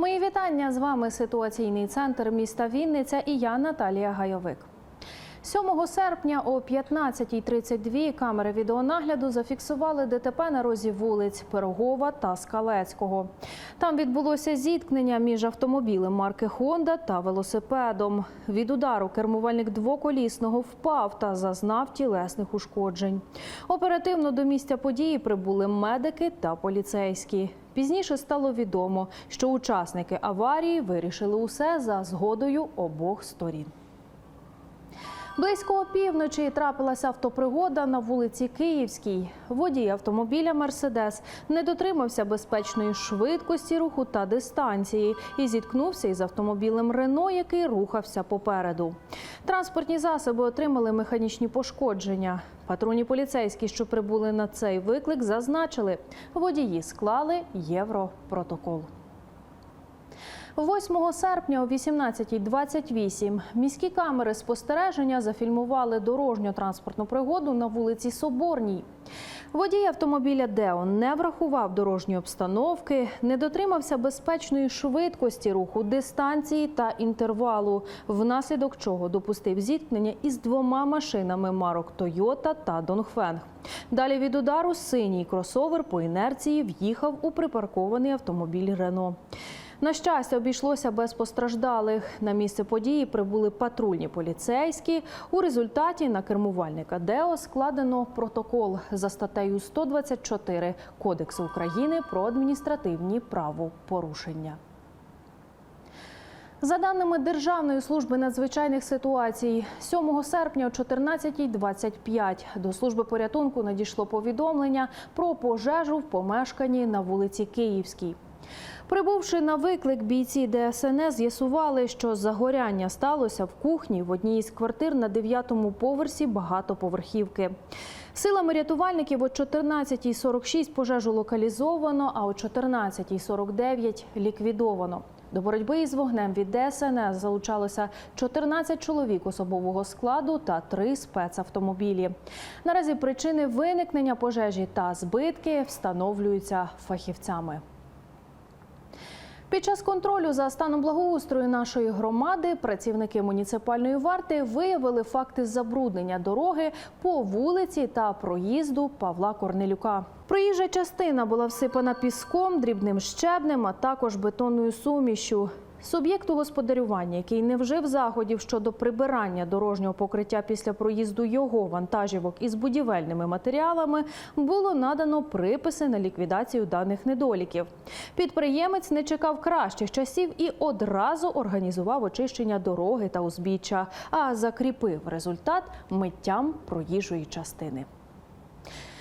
Мої вітання з вами ситуаційний центр міста Вінниця і я Наталія Гайовик. 7 серпня о 15.32 камери відеонагляду зафіксували ДТП на розі вулиць Пирогова та Скалецького. Там відбулося зіткнення між автомобілем марки Хонда та велосипедом. Від удару кермувальник двоколісного впав та зазнав тілесних ушкоджень. Оперативно до місця події прибули медики та поліцейські. Пізніше стало відомо, що учасники аварії вирішили усе за згодою обох сторін. Близько опівночі трапилася автопригода на вулиці Київській. Водій автомобіля Мерседес не дотримався безпечної швидкості руху та дистанції і зіткнувся із автомобілем Рено, який рухався попереду. Транспортні засоби отримали механічні пошкодження. Патрульні поліцейські, що прибули на цей виклик, зазначили, водії склали європротокол. 8 серпня о 18.28 міські камери спостереження зафільмували дорожньо-транспортну пригоду на вулиці Соборній. Водій автомобіля Део не врахував дорожньої обстановки, не дотримався безпечної швидкості руху, дистанції та інтервалу, внаслідок чого допустив зіткнення із двома машинами марок Тойота та Донгфенг. Далі від удару синій кросовер по інерції в'їхав у припаркований автомобіль Рено. На щастя, обійшлося без постраждалих. На місце події прибули патрульні поліцейські. У результаті на кермувальника Део складено протокол за статтею 124 Кодексу України про адміністративні правопорушення. За даними Державної служби надзвичайних ситуацій, 7 серпня о 14.25 до служби порятунку надійшло повідомлення про пожежу в помешканні на вулиці Київській. Прибувши на виклик, бійці ДСНС з'ясували, що загоряння сталося в кухні в одній із квартир на 9-му поверсі багатоповерхівки. Силами рятувальників о 14.46 пожежу локалізовано, а о 14.49 ліквідовано. До боротьби із вогнем від ДСНС залучалося 14 чоловік особового складу та 3 спецавтомобілі. Наразі причини виникнення пожежі та збитки встановлюються фахівцями. Під час контролю за станом благоустрою нашої громади працівники муніципальної варти виявили факти забруднення дороги по вулиці та проїзду Павла Корнелюка. Проїжджа частина була всипана піском, дрібним щебнем, а також бетонною сумішю. Суб'єкту господарювання, який не вжив заходів щодо прибирання дорожнього покриття після проїзду його вантажівок із будівельними матеріалами, було надано приписи на ліквідацію даних недоліків. Підприємець не чекав кращих часів і одразу організував очищення дороги та узбіччя, а закріпив результат миттям проїжджої частини.